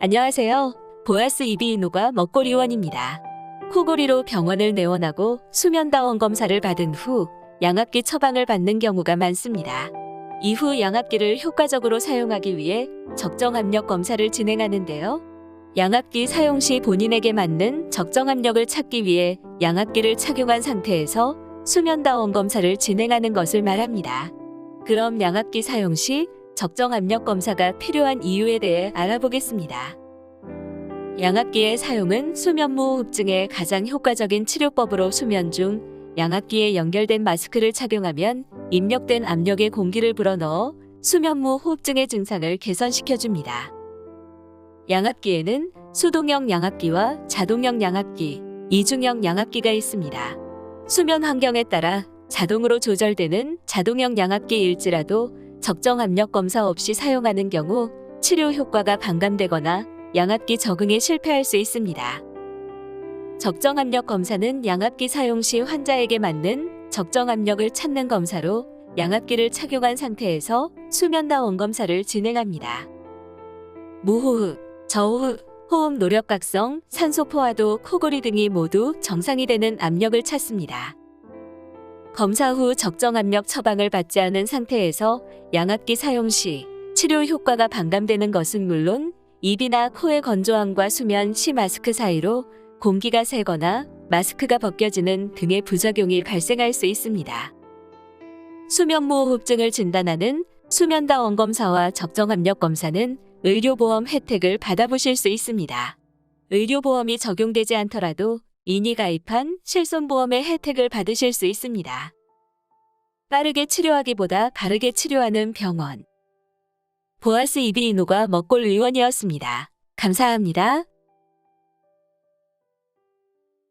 안녕하세요. 보아스 이비인후과 먹골 의원입니다. 코골이로 병원을 내원하고 수면다원 검사를 받은 후 양압기 처방을 받는 경우가 많습니다. 이후 양압기를 효과적으로 사용하기 위해 적정 압력 검사를 진행하는데요. 양압기 사용 시 본인에게 맞는 적정 압력을 찾기 위해 양압기를 착용한 상태에서 수면다원 검사를 진행하는 것을 말합니다. 그럼 양압기 사용 시 적정 압력 검사가 필요한 이유에 대해 알아보겠습니다. 양압기의 사용은 수면무호흡증에 가장 효과적인 치료법으로 수면 중 양압기에 연결된 마스크를 착용하면 입력된 압력에 공기를 불어넣어 수면무 호흡증의 증상을 개선시켜줍니다. 양압기에는 수동형 양압기와 자동형 양압기, 이중형 양압기가 있습니다. 수면 환경에 따라 자동으로 조절되는 자동형 양압기일지라도 적정 압력 검사 없이 사용하는 경우 치료 효과가 반감되거나 양압기 적응에 실패할 수 있습니다. 적정 압력 검사는 양압기 사용 시 환자에게 맞는 적정 압력을 찾는 검사로 양압기를 착용한 상태에서 수면다원 검사를 진행합니다. 무호흡, 저호흡, 호흡 노력각성, 산소 포화도, 코골이 등이 모두 정상이 되는 압력을 찾습니다. 검사 후 적정 압력 처방을 받지 않은 상태에서 양압기 사용 시 치료 효과가 반감되는 것은 물론 입이나 코의 건조함과 수면 시 마스크 사이로 공기가 새거나 마스크가 벗겨지는 등의 부작용이 발생할 수 있습니다. 수면무호흡증을 진단하는 수면다원 검사와 적정 압력 검사는 의료보험 혜택을 받아보실 수 있습니다. 의료보험이 적용되지 않더라도 이니 가입한 실손보험의 혜택을 받으실 수 있습니다. 빠르게 치료하기보다 바르게 치료하는 병원. 보아스 이비인후가 먹골 의원이었습니다. 감사합니다.